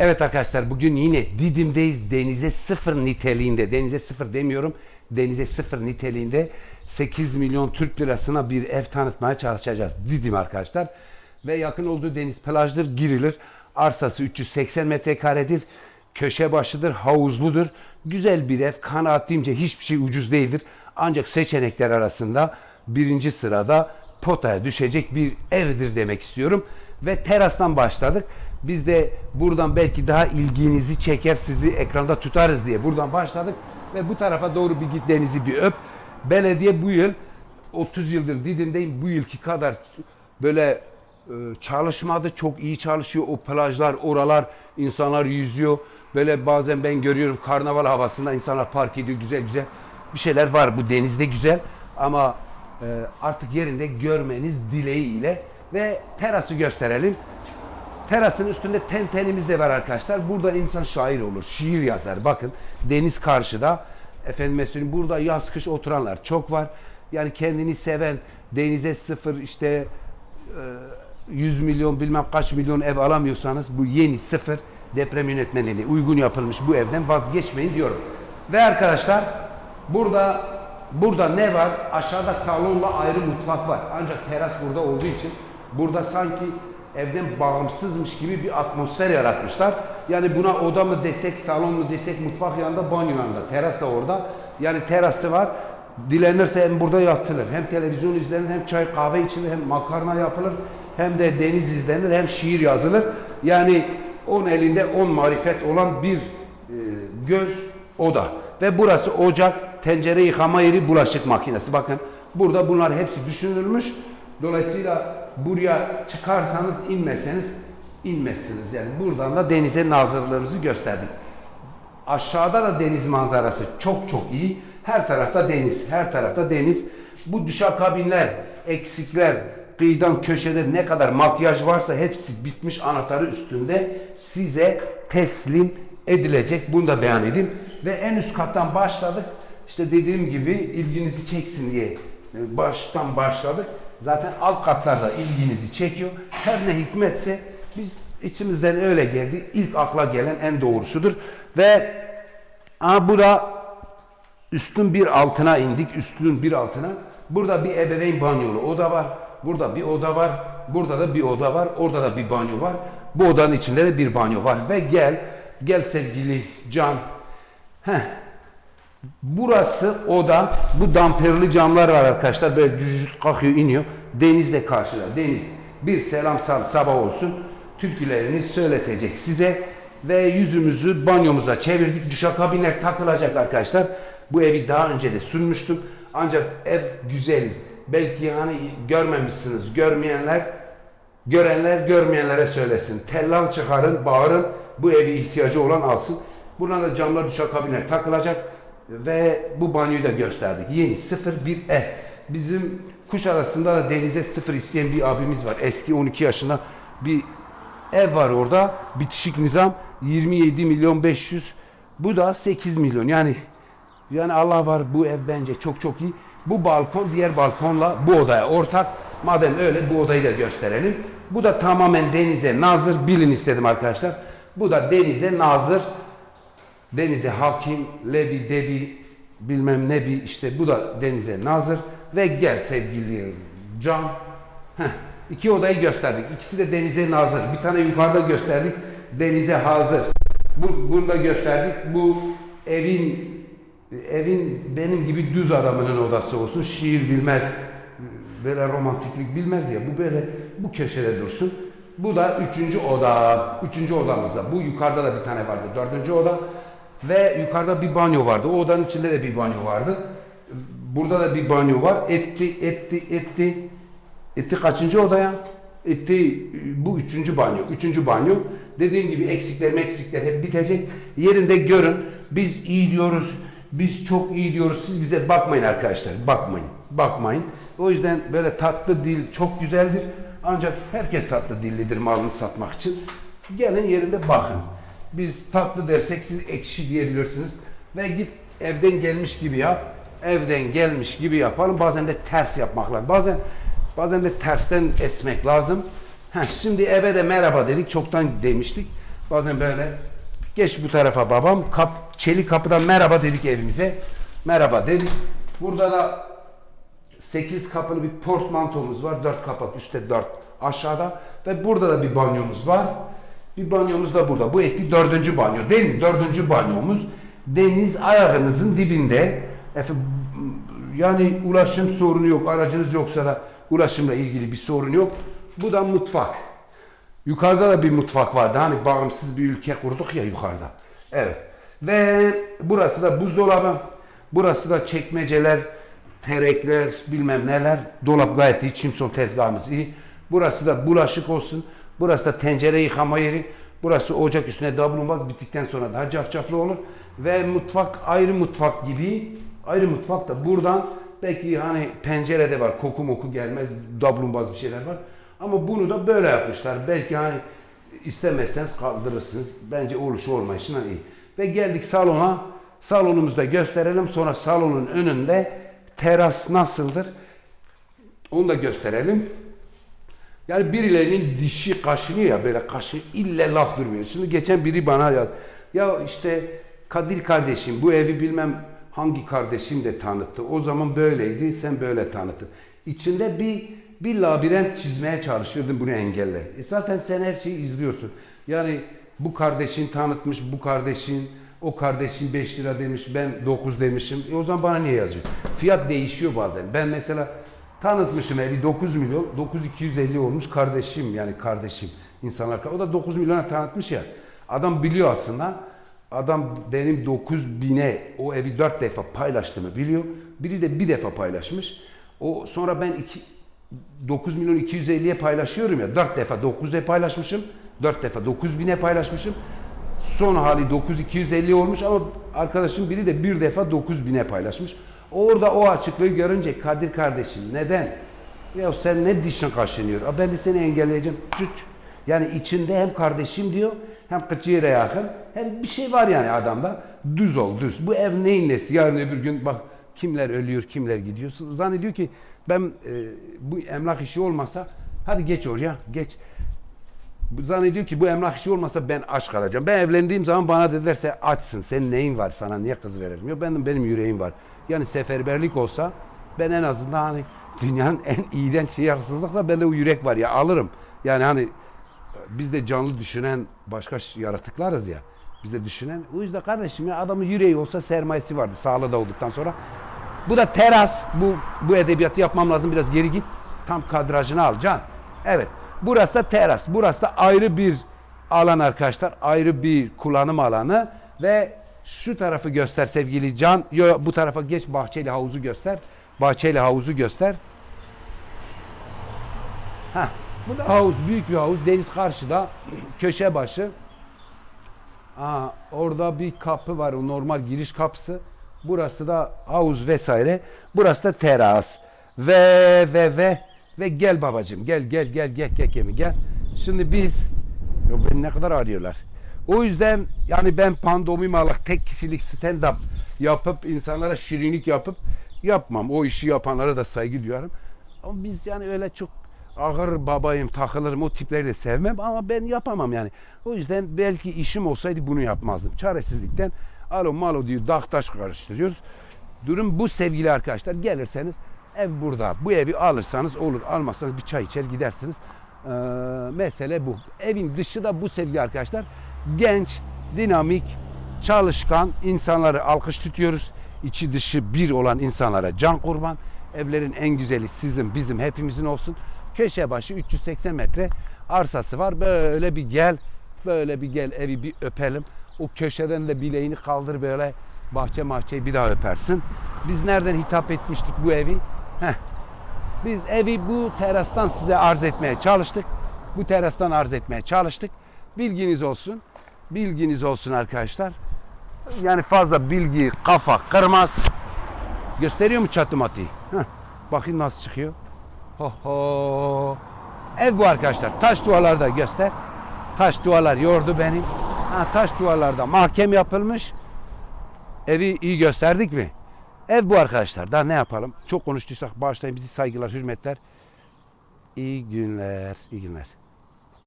Evet arkadaşlar bugün yine Didim'deyiz. Denize sıfır niteliğinde. Denize sıfır demiyorum. Denize sıfır niteliğinde 8 milyon Türk lirasına bir ev tanıtmaya çalışacağız. Didim arkadaşlar. Ve yakın olduğu deniz plajdır, girilir. Arsası 380 metrekaredir. Köşe başıdır, havuzludur. Güzel bir ev. Kanaatimce hiçbir şey ucuz değildir. Ancak seçenekler arasında birinci sırada potaya düşecek bir evdir demek istiyorum. Ve terastan başladık. Biz de buradan belki daha ilginizi çeker, sizi ekranda tutarız diye buradan başladık. Ve bu tarafa doğru bir git denizi bir öp. Belediye bu yıl 30 yıldır Didim'deyim. Bu yılki kadar böyle e, çalışmadı. Çok iyi çalışıyor. O plajlar, oralar, insanlar yüzüyor. Böyle bazen ben görüyorum karnaval havasında insanlar park ediyor güzel güzel. Bir şeyler var bu denizde güzel ama e, artık yerinde görmeniz dileğiyle ve terası gösterelim. Terasın üstünde tentenimiz de var arkadaşlar. Burada insan şair olur, şiir yazar. Bakın deniz karşıda. Efendim söyleyeyim burada yaz kış oturanlar çok var. Yani kendini seven, denize sıfır işte e, 100 milyon bilmem kaç milyon ev alamıyorsanız bu yeni sıfır deprem yönetmeliğine uygun yapılmış bu evden vazgeçmeyin diyorum. Ve arkadaşlar burada burada ne var? Aşağıda salonla ayrı mutfak var. Ancak teras burada olduğu için burada sanki evden bağımsızmış gibi bir atmosfer yaratmışlar. Yani buna oda mı desek, salon mu desek, mutfak yanında, banyo yanında, teras da orada. Yani terası var. Dilenirse hem burada yatılır, hem televizyon izlenir, hem çay kahve içilir, hem makarna yapılır, hem de deniz izlenir, hem şiir yazılır. Yani on elinde on marifet olan bir e, göz oda. Ve burası ocak, tencere yıkama yeri, bulaşık makinesi. Bakın burada bunlar hepsi düşünülmüş. Dolayısıyla buraya çıkarsanız inmeseniz inmezsiniz. Yani buradan da denize nazırlığımızı gösterdik. Aşağıda da deniz manzarası çok çok iyi. Her tarafta deniz, her tarafta deniz. Bu düşakabinler, eksikler, kıyıdan köşede ne kadar makyaj varsa hepsi bitmiş anahtarı üstünde size teslim edilecek. Bunu da beyan edeyim. Ve en üst kattan başladık. İşte dediğim gibi ilginizi çeksin diye e, baştan başladık. Zaten alt katlarda ilginizi çekiyor. Her ne hikmetse biz içimizden öyle geldi. İlk akla gelen en doğrusudur. Ve Aa, bu da üstün bir altına indik. Üstün bir altına. Burada bir ebeveyn banyolu oda var. Burada bir oda var. Burada da bir oda var. Orada da bir banyo var. Bu odanın içinde de bir banyo var. Ve gel, gel sevgili Can. Heh. Burası oda. Bu damperli camlar var arkadaşlar. Böyle cücük kalkıyor iniyor. Denizle karşıda. Deniz. Bir selam sal sabah olsun. Türkülerini söyletecek size. Ve yüzümüzü banyomuza çevirdik. Düşakabinler takılacak arkadaşlar. Bu evi daha önce de sunmuştum. Ancak ev güzel. Belki hani görmemişsiniz. Görmeyenler Görenler görmeyenlere söylesin. Tellal çıkarın, bağırın. Bu evi ihtiyacı olan alsın. Buradan da camlar düşakabinler takılacak. Ve bu banyoyu da gösterdik. Yeni sıfır bir ev. Bizim Kuşadası'nda da denize sıfır isteyen bir abimiz var. Eski 12 yaşında bir ev var orada. Bitişik nizam 27 milyon 500. Bu da 8 milyon. Yani yani Allah var bu ev bence çok çok iyi. Bu balkon diğer balkonla bu odaya ortak. Madem öyle bu odayı da gösterelim. Bu da tamamen denize nazır bilin istedim arkadaşlar. Bu da denize nazır. Denize hakim, lebi debi bilmem ne bir işte bu da denize nazır. Ve gel sevgili Can. Heh, iki odayı gösterdik. İkisi de denize nazır. Bir tane yukarıda gösterdik. Denize hazır. Bu, bunu da gösterdik. Bu evin evin benim gibi düz adamının odası olsun. Şiir bilmez, böyle romantiklik bilmez ya. Bu böyle bu köşede dursun. Bu da üçüncü oda. Üçüncü odamızda. Bu yukarıda da bir tane vardı. Dördüncü oda. Ve yukarıda bir banyo vardı. O odanın içinde de bir banyo vardı. Burada da bir banyo var. Etti, etti, etti. Etti kaçıncı odaya? Etti bu üçüncü banyo. Üçüncü banyo. Dediğim gibi eksikler eksikler hep bitecek. Yerinde görün. Biz iyi diyoruz. Biz çok iyi diyoruz. Siz bize bakmayın arkadaşlar. Bakmayın. Bakmayın. O yüzden böyle tatlı dil çok güzeldir. Ancak herkes tatlı dillidir malını satmak için. Gelin yerinde bakın. Biz tatlı dersek siz ekşi diyebilirsiniz. Ve git evden gelmiş gibi yap. Evden gelmiş gibi yapalım. Bazen de ters yapmak lazım. Bazen bazen de tersten esmek lazım. Heh, şimdi eve de merhaba dedik. Çoktan demiştik. Bazen böyle. Geç bu tarafa babam. Kap, çelik kapıdan merhaba dedik evimize. Merhaba dedik. Burada da 8 kapılı bir portmantomuz var. 4 kapak üstte 4 aşağıda. Ve burada da bir banyomuz var. Bir banyomuz da burada. Bu etli dördüncü banyo değil mi? Dördüncü banyomuz. Deniz ayağınızın dibinde. Yani ulaşım sorunu yok. Aracınız yoksa da ulaşımla ilgili bir sorun yok. Bu da mutfak. Yukarıda da bir mutfak vardı. Hani bağımsız bir ülke kurduk ya yukarıda. Evet. Ve burası da buzdolabı. Burası da çekmeceler, terekler, bilmem neler. Dolap gayet iyi. Çimsol tezgahımız iyi. Burası da bulaşık olsun. Burası da tencere yıkama yeri. Burası ocak üstüne davlumbaz bittikten sonra daha cafcaflı olur. Ve mutfak ayrı mutfak gibi. Ayrı mutfak da buradan belki hani pencerede var koku moku gelmez davlumbaz bir şeyler var. Ama bunu da böyle yapmışlar. Belki hani istemezseniz kaldırırsınız. Bence oluşu olmayışından iyi. Ve geldik salona. Salonumuzda gösterelim. Sonra salonun önünde teras nasıldır? Onu da gösterelim. Yani birilerinin dişi kaşınıyor ya böyle kaşı ille laf durmuyor. Şimdi geçen biri bana ya ya işte Kadir kardeşim bu evi bilmem hangi kardeşim de tanıttı. O zaman böyleydi sen böyle tanıttın. İçinde bir bir labirent çizmeye çalışıyordun bunu engelle. E zaten sen her şeyi izliyorsun. Yani bu kardeşin tanıtmış, bu kardeşin, o kardeşin 5 lira demiş, ben 9 demişim. E o zaman bana niye yazıyor? Fiyat değişiyor bazen. Ben mesela tanıtmışım evi 9 milyon, 9250 olmuş kardeşim yani kardeşim insanlar. O da 9 milyona tanıtmış ya. Adam biliyor aslında. Adam benim 9 bine o evi 4 defa paylaştığımı biliyor. Biri de bir defa paylaşmış. O sonra ben iki, 9 milyon 250'ye paylaşıyorum ya. 4 defa 9'e paylaşmışım. 4 defa 9 bine paylaşmışım. Son hali 9250 olmuş ama arkadaşım biri de bir defa 9000'e paylaşmış. Orada o açıklığı görünce Kadir kardeşim neden? Ya sen ne dişin kaşınıyor? "Aa, Ben de seni engelleyeceğim. Cüc. Yani içinde hem kardeşim diyor hem kıçıya yakın hem bir şey var yani adamda. Düz ol düz. Bu ev neyin nesi? Yarın öbür gün bak kimler ölüyor kimler gidiyor. Zannediyor ki ben e, bu emlak işi olmasa hadi geç oraya geç. Zannediyor ki bu emlak işi olmasa ben aç kalacağım. Ben evlendiğim zaman bana dedilerse açsın. Senin neyin var sana niye kız verelim? Yok benim benim yüreğim var. Yani seferberlik olsa ben en azından hani dünyanın en iğrenç şeyi hırsızlıkla bende o yürek var ya alırım. Yani hani biz de canlı düşünen başka yaratıklarız ya. Biz de düşünen. O yüzden kardeşim ya adamın yüreği olsa sermayesi vardı sağlığı da olduktan sonra. Bu da teras. Bu bu edebiyatı yapmam lazım. Biraz geri git. Tam kadrajını al Can. Evet. Burası da teras. Burası da ayrı bir alan arkadaşlar. Ayrı bir kullanım alanı ve şu tarafı göster sevgili Can. Yo, bu tarafa geç bahçeli havuzu göster. Bahçeli havuzu göster. Heh, bu da havuz, büyük bir havuz. Deniz karşıda, köşe başı. Aa, orada bir kapı var, o normal giriş kapısı. Burası da havuz vesaire. Burası da teras. Ve ve ve ve gel babacığım, gel gel gel gel gel gel gel. Şimdi biz, Yo, beni ne kadar arıyorlar. O yüzden yani ben pandomimalık tek kişilik stand up yapıp insanlara şirinlik yapıp yapmam. O işi yapanlara da saygı duyarım. Ama biz yani öyle çok ağır babayım, takılırım o tipleri de sevmem ama ben yapamam yani. O yüzden belki işim olsaydı bunu yapmazdım. Çaresizlikten alo malo diyor dağ taş karıştırıyoruz. Durum bu sevgili arkadaşlar. Gelirseniz ev burada. Bu evi alırsanız olur. Almazsanız bir çay içer gidersiniz. Ee, mesele bu. Evin dışı da bu sevgili arkadaşlar. Genç, dinamik, çalışkan insanları alkış tutuyoruz. İçi dışı bir olan insanlara can kurban. Evlerin en güzeli sizin, bizim, hepimizin olsun. Köşe başı 380 metre arsası var. Böyle bir gel, böyle bir gel evi bir öpelim. O köşeden de bileğini kaldır böyle bahçe mahçeyi bir daha öpersin. Biz nereden hitap etmiştik bu evi? Heh. Biz evi bu terastan size arz etmeye çalıştık. Bu terastan arz etmeye çalıştık. Bilginiz olsun. Bilginiz olsun arkadaşlar. Yani fazla bilgi kafa kırmaz. Gösteriyor mu çatı? Heh. Bakın nasıl çıkıyor. Ho ho. Ev bu arkadaşlar. Taş duvarlarda göster. Taş duvarlar yordu beni. Ha, taş duvarlarda mahkem yapılmış. Evi iyi gösterdik mi? Ev bu arkadaşlar. Daha ne yapalım? Çok konuştuysak bağışlayın bizi saygılar, hürmetler. İyi günler, iyi günler.